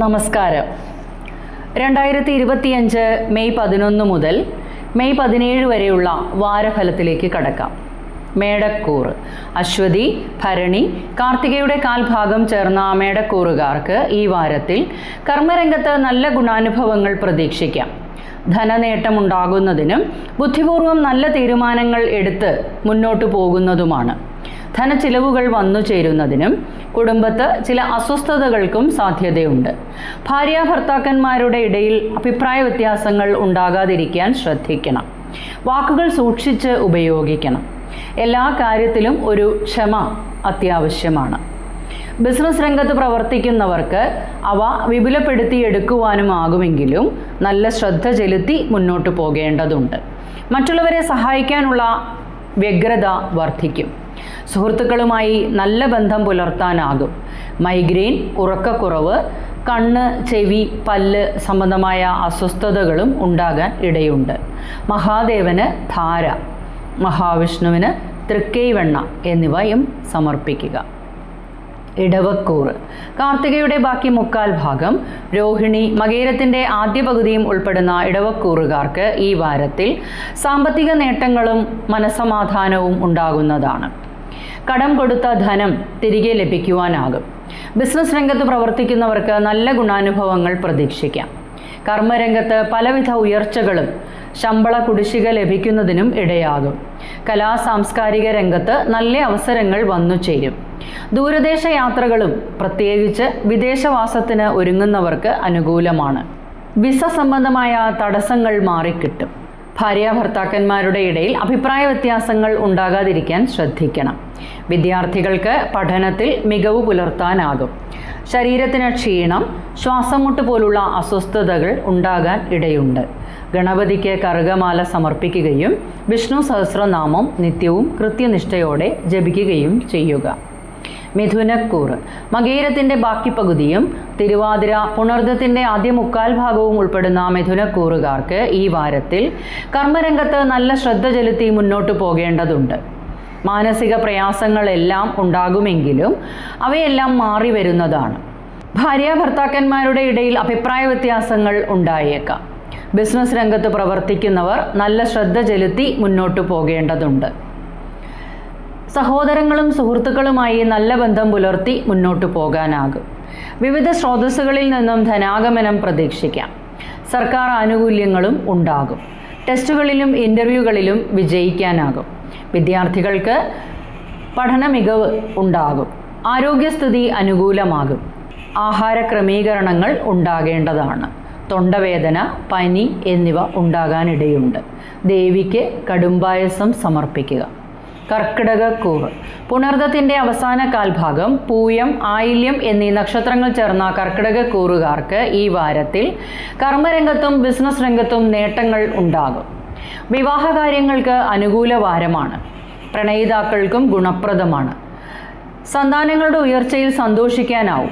നമസ്കാരം. രണ്ടായിരത്തി ഇരുപത്തിയഞ്ച് മെയ് പതിനൊന്ന് മുതൽ മെയ് പതിനേഴ് വരെയുള്ള വാരഫലത്തിലേക്ക് കടക്കാം. മേടക്കൂർ അശ്വതി ഭരണി കാർത്തികയുടെ കാൽഭാഗം ചേർന്ന മേടക്കൂറുകാർക്ക് ഈ വാരത്തിൽ കർമ്മരംഗത്ത് നല്ല ഗുണാനുഭവങ്ങൾ പ്രതീക്ഷിക്കാം. ധനനേട്ടമുണ്ടാകുന്നതിനും ബുദ്ധിപൂർവം നല്ല തീരുമാനങ്ങൾ എടുത്ത് മുന്നോട്ടു പോകുന്നതുമാണ്. ധനച്ചിലവുകൾ വന്നു ചേരുന്നതിനും കുടുംബത്ത് ചില അസ്വസ്ഥതകൾക്കും സാധ്യതയുണ്ട്. ഭാര്യ ഭർത്താക്കന്മാരുടെ ഇടയിൽ അഭിപ്രായ വ്യത്യാസങ്ങൾ ഉണ്ടാകാതിരിക്കാൻ ശ്രദ്ധിക്കണം. വാക്കുകൾ സൂക്ഷിച്ച് ഉപയോഗിക്കണം. എല്ലാ കാര്യത്തിലും ഒരു ക്ഷമ അത്യാവശ്യമാണ്. ബിസിനസ് രംഗത്ത് പ്രവർത്തിക്കുന്നവർക്ക് അവ വിപുലപ്പെടുത്തിയെടുക്കുവാനുമാകുമെങ്കിലും നല്ല ശ്രദ്ധ ചെലുത്തി മുന്നോട്ട് പോകേണ്ടതുണ്ട്. മറ്റുള്ളവരെ സഹായിക്കാനുള്ള വ്യഗ്രത വർദ്ധിക്കും. സുഹൃത്തുക്കളുമായി നല്ല ബന്ധം പുലർത്താനാകും. മൈഗ്രെയിൻ ഉറക്കക്കുറവ് കണ്ണ് ചെവി പല്ല് സംബന്ധമായ അസ്വസ്ഥതകളും ഉണ്ടാകാൻ ഇടയുണ്ട്. മഹാദേവന് ധാര മഹാവിഷ്ണുവിന് തൃക്കൈവെണ്ണ എന്നിവയും സമർപ്പിക്കുക. ഇടവക്കൂർ കാർത്തികയുടെ ബാക്കി മുക്കാൽ ഭാഗം. രോഹിണി മകേരത്തിന്റെ ആദ്യ പകുതിയും ഉൾപ്പെടുന്ന ഇടവക്കൂറുകാർക്ക് ഈ വാരത്തിൽ സാമ്പത്തിക നേട്ടങ്ങളും മനസമാധാനവും ഉണ്ടാകുന്നതാണ്. കടം കൊടുത്ത ധനം തിരികെ ലഭിക്കുവാനാകും. ബിസിനസ് രംഗത്ത് പ്രവർത്തിക്കുന്നവർക്ക് നല്ല ഗുണാനുഭവങ്ങൾ പ്രതീക്ഷിക്കാം. കർമ്മരംഗത്ത് പലവിധ ഉയർച്ചകളും ശമ്പള കുടിശ്ശിക ലഭിക്കുന്നതിനും ഇടയാകും. കലാ സാംസ്കാരിക രംഗത്ത് നല്ല അവസരങ്ങൾ വന്നു ചേരും. ദൂരദേശ യാത്രകളും പ്രത്യേകിച്ച് വിദേശവാസത്തിന് ഒരുങ്ങുന്നവർക്ക് അനുകൂലമാണ്. വിസ സംബന്ധമായ തടസ്സങ്ങൾ മാറിക്കിട്ടും. ഭാര്യ ഭർത്താക്കന്മാരുടെ ഇടയിൽ അഭിപ്രായ വ്യത്യാസങ്ങൾ ഉണ്ടാകാതിരിക്കാൻ ശ്രദ്ധിക്കണം. വിദ്യാർത്ഥികൾക്ക് പഠനത്തിൽ മികവ് പുലർത്താനാകും. ശരീരത്തിന് ക്ഷീണം ശ്വാസം മുട്ട് പോലുള്ള അസ്വസ്ഥതകൾ ഉണ്ടാകാൻ ഇടയുണ്ട്. ഗണപതിക്ക് കറുകമാല സമർപ്പിക്കുകയും വിഷ്ണു സഹസ്രനാമം നിത്യവും കൃത്യനിഷ്ഠയോടെ ജപിക്കുകയും ചെയ്യുക. മിഥുനക്കൂറ് മകേരത്തിന്റെ ബാക്കി പകുതിയും തിരുവാതിര പുണർദത്തിന്റെ ആദ്യ മുക്കാൽ ഭാഗവും ഉൾപ്പെടുന്ന മിഥുനക്കൂറുകാർക്ക് ഈ വാരത്തിൽ കർമ്മരംഗത്ത് നല്ല ശ്രദ്ധ ചെലുത്തി മുന്നോട്ട് പോകേണ്ടതുണ്ട്. മാനസിക പ്രയാസങ്ങളെല്ലാം ഉണ്ടാകുമെങ്കിലും അവയെല്ലാം മാറി വരുന്നതാണ്. ഭാര്യ ഭർത്താക്കന്മാരുടെ ഇടയിൽ അഭിപ്രായ വ്യത്യാസങ്ങൾ ഉണ്ടായേക്കാം. ബിസിനസ് രംഗത്ത് പ്രവർത്തിക്കുന്നവർ നല്ല ശ്രദ്ധ ചെലുത്തി മുന്നോട്ട് പോകേണ്ടതുണ്ട്. സഹോദരങ്ങളും സുഹൃത്തുക്കളുമായി നല്ല ബന്ധം പുലർത്തി മുന്നോട്ടു പോകാനാകും. വിവിധ സ്രോതസ്സുകളിൽ നിന്നും ധനാഗമനം പ്രതീക്ഷിക്കാം. സർക്കാർ ആനുകൂല്യങ്ങളും ഉണ്ടാകും. ടെസ്റ്റുകളിലും ഇന്റർവ്യൂകളിലും വിജയിക്കാനാകും. വിദ്യാർത്ഥികൾക്ക് പഠന മികവ് ഉണ്ടാകും. ആരോഗ്യസ്ഥിതി അനുകൂലമാകും. ആഹാര ക്രമീകരണങ്ങൾ ഉണ്ടാകേണ്ടതാണ്. തൊണ്ടവേദന പനി എന്നിവ ഉണ്ടാകാനിടയുണ്ട്. ദേവിക്ക് കടുംപായസം സമർപ്പിക്കുക. കർക്കിടക കൂവ് പുണർദത്തിന്റെ അവസാന കാൽഭാഗം പൂയം ആയില്യം എന്നീ നക്ഷത്രങ്ങൾ ചേർന്ന കർക്കിടക കൂറുകാർക്ക് ഈ വാരത്തിൽ കർമ്മരംഗത്തും ബിസിനസ് രംഗത്തും നേട്ടങ്ങൾ ഉണ്ടാകും. വിവാഹകാര്യങ്ങൾക്ക് അനുകൂല വാരമാണ്. പ്രണയിതാക്കൾക്കും ഗുണപ്രദമാണ്. സന്താനങ്ങളുടെ ഉയർച്ചയിൽ സന്തോഷിക്കാനാവും.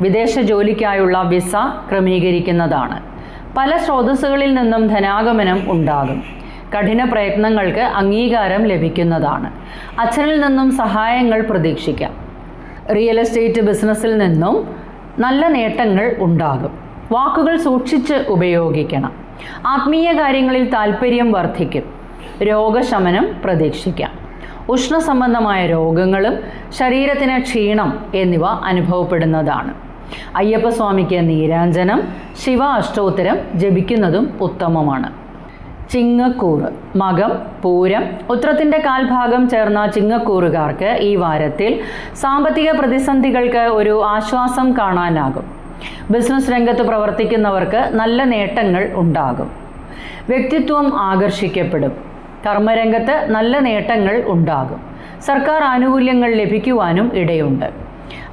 വിദേശ ജോലിക്കായുള്ള വിസ ക്രമീകരിക്കുന്നതാണ്. പല സ്രോതസ്സുകളിൽ നിന്നും ധനാഗമനം ഉണ്ടാകും. കഠിന പ്രയത്നങ്ങൾക്ക് അംഗീകാരം ലഭിക്കുന്നതാണ്. അച്ഛനിൽ നിന്നും സഹായങ്ങൾ പ്രതീക്ഷിക്കാം. റിയൽ എസ്റ്റേറ്റ് ബിസിനസ്സിൽ നിന്നും നല്ല നേട്ടങ്ങൾ ഉണ്ടാകും. വാക്കുകൾ സൂക്ഷിച്ച് ഉപയോഗിക്കണം. ആത്മീയ കാര്യങ്ങളിൽ താല്പര്യം വർദ്ധിക്കും. രോഗശമനം പ്രതീക്ഷിക്കാം. ഉഷ്ണസംബന്ധമായ രോഗങ്ങളും ശരീരത്തിന് ക്ഷീണം എന്നിവ അനുഭവപ്പെടുന്നതാണ്. അയ്യപ്പസ്വാമിക്ക് നീരാഞ്ജനം ശിവ അഷ്ടോത്തരം ജപിക്കുന്നതും ഉത്തമമാണ്. ചിങ്ങക്കൂറ് മകം പൂരം ഉത്രത്തിന്റെ കാൽഭാഗം ചേർന്ന ചിങ്ങക്കൂറുകാർക്ക് ഈ വാരത്തിൽ സാമ്പത്തിക പ്രതിസന്ധികൾക്ക് ഒരു ആശ്വാസം കാണാനാകും. ബിസിനസ് രംഗത്ത് പ്രവർത്തിക്കുന്നവർക്ക് നല്ല നേട്ടങ്ങൾ ഉണ്ടാകും. വ്യക്തിത്വം ആകർഷിക്കപ്പെടും. കർമ്മരംഗത്ത് നല്ല നേട്ടങ്ങൾ ഉണ്ടാകും. സർക്കാർ ആനുകൂല്യങ്ങൾ ലഭിക്കുവാനും ഇടയുണ്ട്.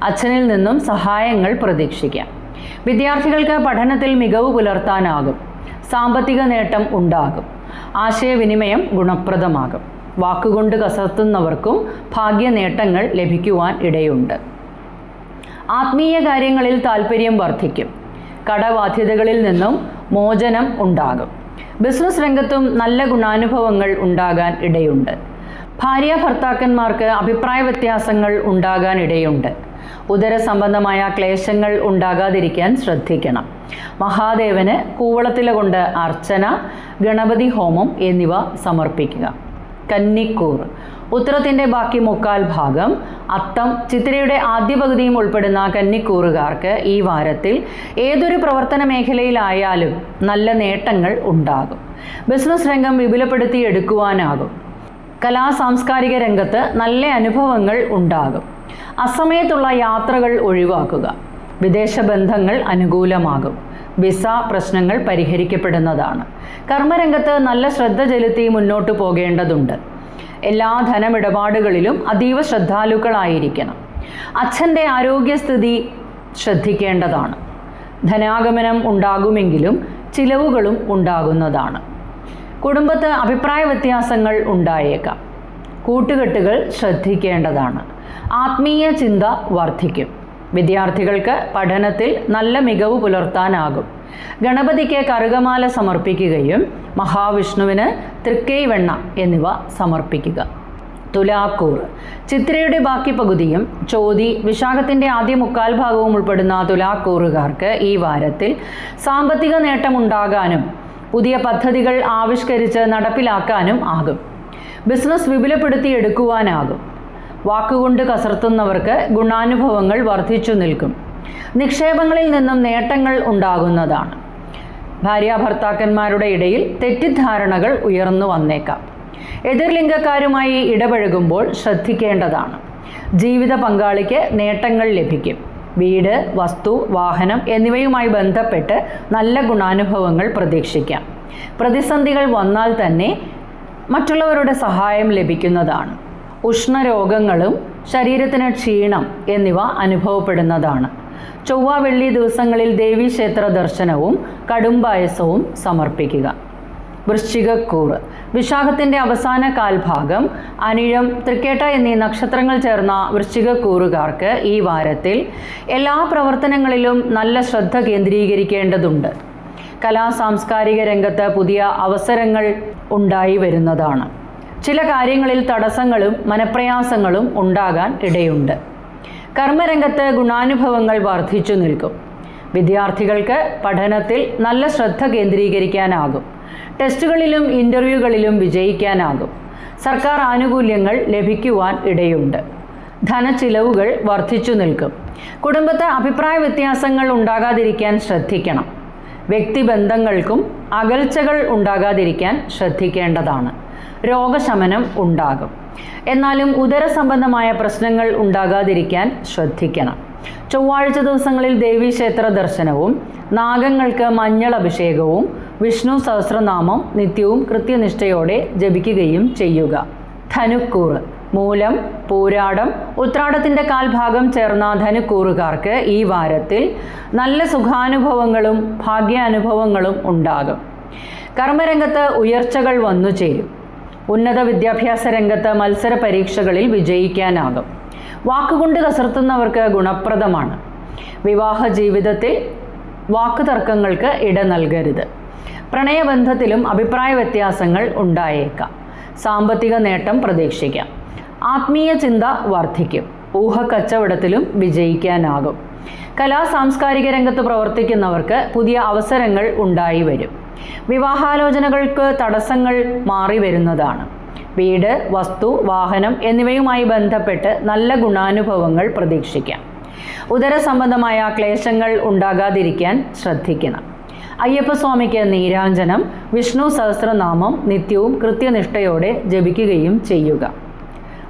അച്ഛനിൽ നിന്നും സഹായങ്ങൾ പ്രതീക്ഷിക്കാം. വിദ്യാർത്ഥികൾക്ക് പഠനത്തിൽ മികവ് പുലർത്താനാകും. സാമ്പത്തിക നേട്ടം ഉണ്ടാകും. ആശയവിനിമയം ഗുണപ്രദമാകും. വാക്കുകൊണ്ട് കസർത്തുന്നവർക്കും ഭാഗ്യ നേട്ടങ്ങൾ ലഭിക്കുവാൻ ഇടയുണ്ട്. ആത്മീയ കാര്യങ്ങളിൽ താല്പര്യം വർദ്ധിക്കും. കടബാധ്യതകളിൽ നിന്നും മോചനം ഉണ്ടാകും. ബിസിനസ് രംഗത്തും നല്ല ഗുണാനുഭവങ്ങൾ ഉണ്ടാകാൻ ഇടയുണ്ട്. ഭാര്യ ഭർത്താക്കന്മാർക്ക് അഭിപ്രായ വ്യത്യാസങ്ങൾ ഉണ്ടാകാൻ ഇടയുണ്ട്. ഉദര സംബന്ധമായ ക്ലേശങ്ങൾ ഉണ്ടാകാതിരിക്കാൻ ശ്രദ്ധിക്കണം. മഹാദേവന് കൂവളത്തില കൊണ്ട് അർച്ചന ഗണപതി ഹോമം എന്നിവ സമർപ്പിക്കുക. കന്നിക്കൂർ. ഉത്തരത്തിന്റെ ബാക്കി മുക്കാൽ ഭാഗം. അത്തം ചിത്രയുടെ ആദ്യ പകുതിയും ഉൾപ്പെടുന്ന കന്നിക്കൂറുകാർക്ക് ഈ വാരത്തിൽ ഏതൊരു പ്രവർത്തന മേഖലയിലായാലും നല്ല നേട്ടങ്ങൾ ഉണ്ടാകും. ബിസിനസ് രംഗം വിപുലപ്പെടുത്തി എടുക്കുവാനാകും കലാ സാംസ്കാരിക രംഗത്ത് നല്ല അനുഭവങ്ങൾ ഉണ്ടാകും. അസമയത്തുള്ള യാത്രകൾ ഒഴിവാക്കുക. വിദേശ ബന്ധങ്ങൾ അനുകൂലമാകും. വിസ പ്രശ്നങ്ങൾ പരിഹരിക്കപ്പെടുന്നതാണ്. കർമ്മരംഗത്ത് നല്ല ശ്രദ്ധ ചെലുത്തി മുന്നോട്ട് പോകേണ്ടതുണ്ട്. എല്ലാ ധനമിടപാടുകളിലും അതീവ ശ്രദ്ധാലുക്കളായിരിക്കണം. അച്ഛന്റെ ആരോഗ്യസ്ഥിതി ശ്രദ്ധിക്കേണ്ടതാണ്. ധനാഗമനം ഉണ്ടാകുമെങ്കിലും ചിലവുകളും ഉണ്ടാകുന്നതാണ്. കുടുംബത്ത് അഭിപ്രായ വ്യത്യാസങ്ങൾ ഉണ്ടായേക്കാം. കൂട്ടുകെട്ടുകൾ ശ്രദ്ധിക്കേണ്ടതാണ്. ആത്മീയ ചിന്ത വർദ്ധിക്കും. വിദ്യാർത്ഥികൾക്ക് പഠനത്തിൽ നല്ല മികവ് പുലർത്താനാകും. ഗണപതിക്ക് കറുകമാല സമർപ്പിക്കുകയും മഹാവിഷ്ണുവിന് തൃക്കൈവെണ്ണ എന്നിവ സമർപ്പിക്കുക. തുലാക്കൂർ. ചിത്രയുടെ ബാക്കി പകുതിയും ചോതി വിശാഖത്തിന്റെ ആദ്യ മുക്കാൽ ഭാഗവും ഉൾപ്പെടുന്ന തുലാക്കൂറുകാർക്ക് ഈ വാരത്തിൽ സാമ്പത്തിക നേട്ടമുണ്ടാകാനും പുതിയ പദ്ധതികൾ ആവിഷ്കരിച്ച് നടപ്പിലാക്കാനും ആകും. ബിസിനസ് വിപുലപ്പെടുത്തി എടുക്കുവാനാകും വാക്കുകൊണ്ട് കസർത്തുന്നവർക്ക് ഗുണാനുഭവങ്ങൾ വർദ്ധിച്ചു നിൽക്കും. നിക്ഷേപങ്ങളിൽ നിന്നും നേട്ടങ്ങൾ ഉണ്ടാകുന്നതാണ്. ഭാര്യാഭർത്താക്കന്മാരുടെ ഇടയിൽ തെറ്റിദ്ധാരണകൾ ഉയർന്നു വന്നേക്കാം. എതിർലിംഗക്കാരുമായി ഇടപഴകുമ്പോൾ ശ്രദ്ധിക്കേണ്ടതാണ്. ജീവിത പങ്കാളിക്ക് നേട്ടങ്ങൾ ലഭിക്കും. വീട് വസ്തു വാഹനം എന്നിവയുമായി ബന്ധപ്പെട്ട് നല്ല ഗുണാനുഭവങ്ങൾ പ്രതീക്ഷിക്കാം. പ്രതിസന്ധികൾ വന്നാൽ തന്നെ മറ്റുള്ളവരുടെ സഹായം ലഭിക്കുന്നതാണ്. ഉഷ്ണരോഗങ്ങളും ശരീരത്തിന് ക്ഷീണം എന്നിവ അനുഭവപ്പെടുന്നതാണ്. ചൊവ്വ വെള്ളി ദിവസങ്ങളിൽ ദേവീക്ഷേത്ര ദർശനവും കടുംപായസവും സമർപ്പിക്കുക. വൃശ്ചികക്കൂറ് വിശാഖത്തിന്റെ അവസാന കാൽഭാഗം അനിഴം തൃക്കേട്ട എന്നീ നക്ഷത്രങ്ങൾ ചേർന്ന വൃശ്ചികക്കൂറുകാർക്ക് ഈ വാരത്തിൽ എല്ലാ പ്രവർത്തനങ്ങളിലും നല്ല ശ്രദ്ധ കേന്ദ്രീകരിക്കേണ്ടതുണ്ട്. കലാ സാംസ്കാരിക രംഗത്ത് പുതിയ അവസരങ്ങൾ ഉണ്ടായി വരുന്നതാണ്. ചില കാര്യങ്ങളിൽ തടസ്സങ്ങളും മനപ്രയാസങ്ങളും ഉണ്ടാകാൻ ഇടയുണ്ട്. കർമ്മരംഗത്ത് ഗുണാനുഭവങ്ങൾ വർദ്ധിച്ചു നിൽക്കും. വിദ്യാർത്ഥികൾക്ക് പഠനത്തിൽ നല്ല ശ്രദ്ധ കേന്ദ്രീകരിക്കാനാകും. ടെസ്റ്റുകളിലും ഇന്റർവ്യൂകളിലും വിജയിക്കാനാകും. സർക്കാർ ആനുകൂല്യങ്ങൾ ലഭിക്കുവാൻ ഇടയുണ്ട്. ധനച്ചിലവുകൾ വർദ്ധിച്ചു നിൽക്കും. കുടുംബത്തെ അഭിപ്രായ വ്യത്യാസങ്ങൾ ഉണ്ടാകാതിരിക്കാൻ ശ്രദ്ധിക്കണം. വ്യക്തിബന്ധങ്ങൾക്കും അകൽച്ചകൾ ഉണ്ടാകാതിരിക്കാൻ ശ്രദ്ധിക്കേണ്ടതാണ്. രോഗശമനം ഉണ്ടാകും. എന്നാലും ഉദര സംബന്ധമായ പ്രശ്നങ്ങൾ ഉണ്ടാകാതിരിക്കാൻ ശ്രദ്ധിക്കണം. ചൊവ്വാഴ്ച ദിവസങ്ങളിൽ ദേവീക്ഷേത്ര ദർശനവും നാഗങ്ങൾക്ക് മഞ്ഞൾ അഭിഷേകവും വിഷ്ണു സഹസ്രനാമം നിത്യവും കൃത്യനിഷ്ഠയോടെ ജപിക്കുകയും ചെയ്യുക. ധനുക്കൂറ്. മൂലം പൂരാടം ഉത്രാടത്തിന്റെ കാൽഭാഗം ചേർന്ന ധനുക്കൂറുകാർക്ക് ഈ വാരത്തിൽ നല്ല സുഖാനുഭവങ്ങളും ഭാഗ്യാനുഭവങ്ങളും ഉണ്ടാകും. കർമ്മരംഗത്ത് ഉയർച്ചകൾ വന്നു ചേരും. ഉന്നത വിദ്യാഭ്യാസ രംഗത്ത് മത്സര പരീക്ഷകളിൽ വിജയിക്കാനാകും. വാക്കുകൊണ്ട് കസർത്തുന്നവർക്ക് ഗുണപ്രദമാണ്. വിവാഹ ജീവിതത്തിൽ വാക്കുതർക്കങ്ങൾക്ക് ഇട നൽകരുത്. പ്രണയബന്ധത്തിലും അഭിപ്രായ വ്യത്യാസങ്ങൾ ഉണ്ടായേക്കാം. സാമ്പത്തിക നേട്ടം പ്രതീക്ഷിക്കാം. ആത്മീയ ചിന്ത വർദ്ധിക്കും ഊഹക്കച്ചവടത്തിലും വിജയിക്കാനാകും. കലാ സാംസ്കാരിക രംഗത്ത് പ്രവർത്തിക്കുന്നവർക്ക് പുതിയ അവസരങ്ങൾ ഉണ്ടായി വരും. വിവാഹാലോചനകൾക്ക് തടസ്സങ്ങൾ മാറി വരുന്നതാണ്. വീട് വസ്തു വാഹനം എന്നിവയുമായി ബന്ധപ്പെട്ട് നല്ല ഗുണാനുഭവങ്ങൾ പ്രതീക്ഷിക്കാം. ഉദര സംബന്ധമായ ക്ലേശങ്ങൾ ഉണ്ടാകാതിരിക്കാൻ ശ്രദ്ധിക്കണം. അയ്യപ്പസ്വാമിക്ക് നീരാഞ്ജനം വിഷ്ണു സഹസ്രനാമം നിത്യവും കൃത്യനിഷ്ഠയോടെ ജപിക്കുകയും ചെയ്യുക.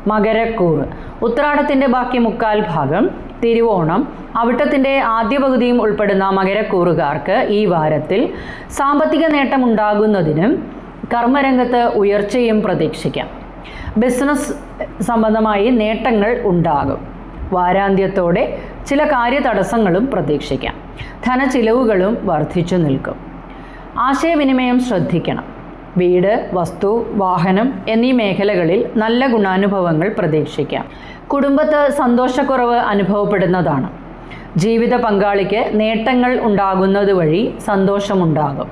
മകരക്കൂറ് ഉത്രാടത്തിന്റെ ബാക്കി മുക്കാൽ ഭാഗം തിരുവോണം. അവിട്ടത്തിന്റെ ആദ്യ പകുതിയും ഉൾപ്പെടുന്ന മകരക്കൂറുകാർക്ക് ഈ വാരത്തിൽ സാമ്പത്തിക നേട്ടമുണ്ടാകുന്നതിനും കർമ്മരംഗത്ത് ഉയർച്ചയും പ്രതീക്ഷിക്കാം. ബിസിനസ് സംബന്ധമായി നേട്ടങ്ങൾ ഉണ്ടാകും. വാരാന്ത്യത്തോടെ ചില കാര്യതടസ്സങ്ങളും പ്രതീക്ഷിക്കാം. ധനച്ചിലവുകളും വർദ്ധിച്ചു നിൽക്കും. ആശയവിനിമയം ശ്രദ്ധിക്കണം. വീട് വസ്തു വാഹനം എന്നീ മേഖലകളിൽ നല്ല ഗുണാനുഭവങ്ങൾ പ്രതീക്ഷിക്കാം. കുടുംബത്ത് സന്തോഷക്കുറവ് അനുഭവപ്പെടുന്നതാണ്. ജീവിത പങ്കാളിക്ക് നേട്ടങ്ങൾ ഉണ്ടാകുന്നത് വഴി സന്തോഷമുണ്ടാകും.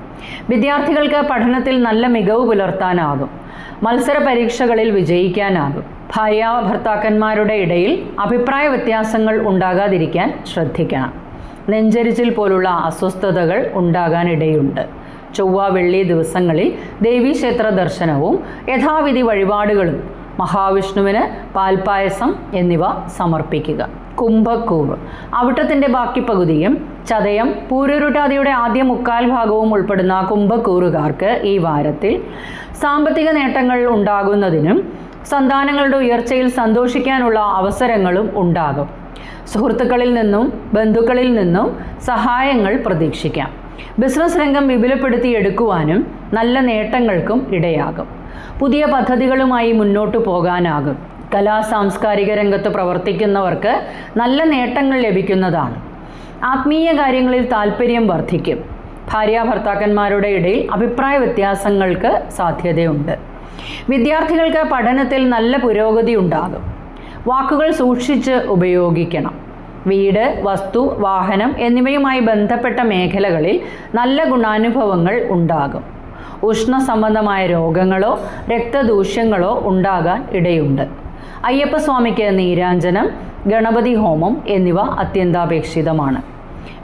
വിദ്യാർത്ഥികൾക്ക് പഠനത്തിൽ നല്ല മികവ് പുലർത്താനാകും. മത്സര പരീക്ഷകളിൽ വിജയിക്കാനാകും. ഭാര്യ ഭർത്താക്കന്മാരുടെ ഇടയിൽ അഭിപ്രായ വ്യത്യാസങ്ങൾ ഉണ്ടാകാതിരിക്കാൻ ശ്രദ്ധിക്കണം. നെഞ്ചരിച്ചിൽ പോലുള്ള അസ്വസ്ഥതകൾ ഉണ്ടാകാനിടയുണ്ട്. ചൊവ്വ വെള്ളി ദിവസങ്ങളിൽ ദേവീക്ഷേത്ര ദർശനവും യഥാവിധി വഴിപാടുകളും മഹാവിഷ്ണുവിന് പാൽപ്പായസം എന്നിവ സമർപ്പിക്കുക. കുംഭക്കൂവ്. അവിട്ടത്തിന്റെ ബാക്കി പകുതിയും ചതയം പൂരുരുട്ടാതിയുടെ ആദ്യ മുക്കാൽ ഭാഗവും ഉൾപ്പെടുന്ന കുംഭക്കൂറുകാർക്ക് ഈ വാരത്തിൽ സാമ്പത്തിക നേട്ടങ്ങൾ ഉണ്ടാകുന്നതിനും സന്താനങ്ങളുടെ ഉയർച്ചയിൽ സന്തോഷിക്കാനുള്ള അവസരങ്ങളും ഉണ്ടാകും. സുഹൃത്തുക്കളിൽ നിന്നും ബന്ധുക്കളിൽ നിന്നും സഹായങ്ങൾ പ്രതീക്ഷിക്കാം. ബിസിനസ് രംഗം വിപുലപ്പെടുത്തിയെടുക്കുവാനും നല്ല നേട്ടങ്ങൾക്കും ഇടയാകും. പുതിയ പദ്ധതികളുമായി മുന്നോട്ടു പോകാനാകും. കലാ സാംസ്കാരിക രംഗത്ത് പ്രവർത്തിക്കുന്നവർക്ക് നല്ല നേട്ടങ്ങൾ ലഭിക്കുന്നതാണ്. ആത്മീയ കാര്യങ്ങളിൽ താല്പര്യം വർദ്ധിക്കും. ഭാര്യ ഭർത്താക്കന്മാരുടെ ഇടയിൽ അഭിപ്രായ വ്യത്യാസങ്ങൾക്ക് സാധ്യതയുണ്ട്. വിദ്യാർത്ഥികൾക്ക് പഠനത്തിൽ നല്ല പുരോഗതി ഉണ്ടാകും. വാക്കുകൾ സൂക്ഷിച്ച് ഉപയോഗിക്കണം. വീട് വസ്തു വാഹനം എന്നിവയുമായി ബന്ധപ്പെട്ട മേഖലകളിൽ നല്ല ഗുണാനുഭവങ്ങൾ ഉണ്ടാകും. ഉഷ്ണ സംബന്ധമായ രോഗങ്ങളോ രക്തദൂഷ്യങ്ങളോ ഉണ്ടാകാൻ ഇടയുണ്ട്. അയ്യപ്പസ്വാമിക്ക് നീരാഞ്ജനം ഗണപതി ഹോമം എന്നിവ അത്യന്താപേക്ഷിതമാണ്.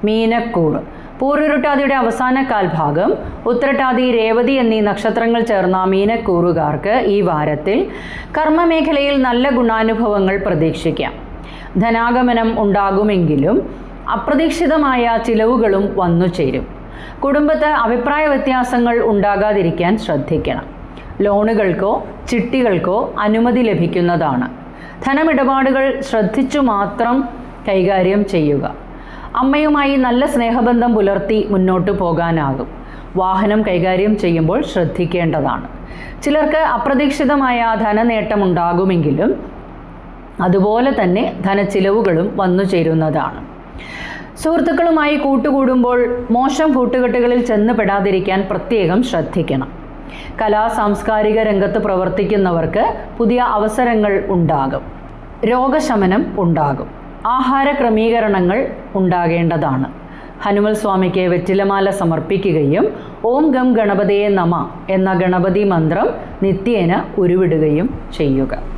മീനക്കൂർ പൂർവരുട്ടാതിയുടെ അവസാന കാൽഭാഗം ഉത്തരട്ടാതി രേവതി എന്നീ നക്ഷത്രങ്ങൾ ചേർന്ന മീനക്കൂറുകാർക്ക് ഈ വാരത്തിൽ കർമ്മമേഖലയിൽ നല്ല ഗുണാനുഭവങ്ങൾ പ്രതീക്ഷിക്കാം. ധനാഗമനം ഉണ്ടാകുമെങ്കിലും അപ്രതീക്ഷിതമായ ചിലവുകളും വന്നു ചേരും. കുടുംബത്ത് അഭിപ്രായ വ്യത്യാസങ്ങൾ ഉണ്ടാകാതിരിക്കാൻ ശ്രദ്ധിക്കണം. ലോണുകൾക്കോ ചിട്ടികൾക്കോ അനുമതി ലഭിക്കുന്നതാണ്. ധനമിടപാടുകൾ ശ്രദ്ധിച്ചു മാത്രം കൈകാര്യം ചെയ്യുക. അമ്മയുമായി നല്ല സ്നേഹബന്ധം പുലർത്തി മുന്നോട്ട് പോകാനാകും. വാഹനം കൈകാര്യം ചെയ്യുമ്പോൾ ശ്രദ്ധിക്കേണ്ടതാണ്. ചിലർക്ക് അപ്രതീക്ഷിതമായ ധനനേട്ടം ഉണ്ടാകുമെങ്കിലും അതുപോലെ തന്നെ ധനച്ചിലവുകളും വന്നു ചേരുന്നതാണ്. സുഹൃത്തുക്കളുമായി കൂട്ടുകൂടുമ്പോൾ മോശം കൂട്ടുകെട്ടുകളിൽ ചെന്ന് പെടാതിരിക്കാൻ പ്രത്യേകം ശ്രദ്ധിക്കണം. കലാ സാംസ്കാരിക രംഗത്ത് പ്രവർത്തിക്കുന്നവർക്ക് പുതിയ അവസരങ്ങൾ ഉണ്ടാകും. രോഗശമനം ഉണ്ടാകും. ആഹാര ക്രമീകരണങ്ങൾ ഉണ്ടാകേണ്ടതാണ്. ഹനുമൽ സ്വാമിക്ക് വെറ്റിലമാല സമർപ്പിക്കുകയും ഓം ഗം ഗണപതയെ നമ എന്ന ഗണപതി മന്ത്രം നിത്യേന ഉരുവിടുകയും ചെയ്യുക.